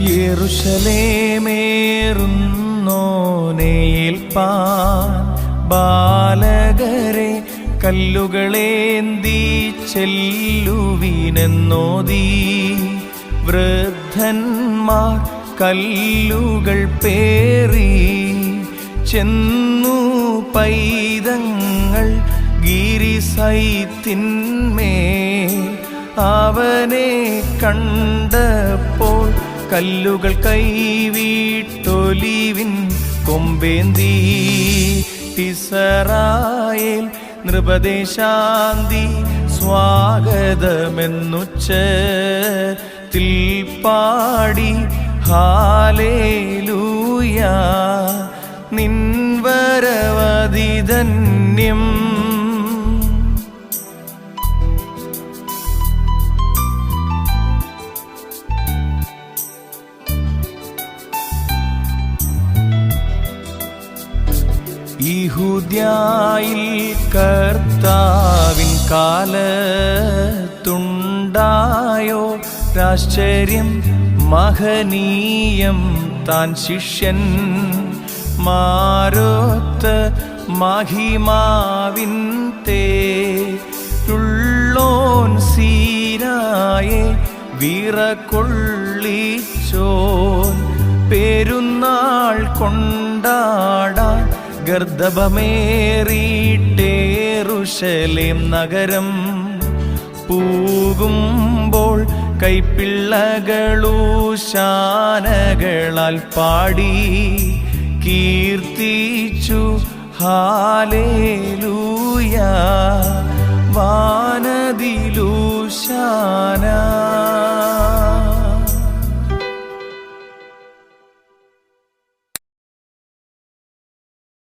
യേറുഷലേമേറുന്നോനേൽപ്പാൻ ബാലകരെ കല്ലുകളേന്തി ചെല്ലുവിനെന്നോതി വൃദ്ധന്മാർ കല്ലുകൾ പേറി ചെന്നു പൈതങ്ങൾ ഗിരിസൈത്തിന്മേ അവനെ കണ്ടപ്പോൾ കല്ലുകൾ കൈവീട്ടൊലിവിൻ കൊമ്പേന്തി. ഇസറായേൽ നൃപദേശാന്തി സ്വാഗതമെന്നുച്ച പാടി ഹാലേലൂയ. നിൻവരവതിധന്യം യഹൂദ്യായിൽ കർത്താവിൻ കാലത്തുണ്ടായോ രാശ്ചര്യം? മഹനീയം താൻ ശിഷ്യൻ. മാരോത്ത് മഹിമാവിൻ തേരുള്ളോൻ സീരായെ വിറകൊള്ളിച്ചോൻ. പെരുന്നാൾ കൊണ്ടാടാൻ ഗർദഭമേറിയിട്ടേറുശലേം നഗരം പൂകുമ്പോൾ കൈപ്പിള്ളകളൂശാനകളാൽ പാടി കീർത്തിച്ചു ഹാലേലൂയ. വാനദിയോരേ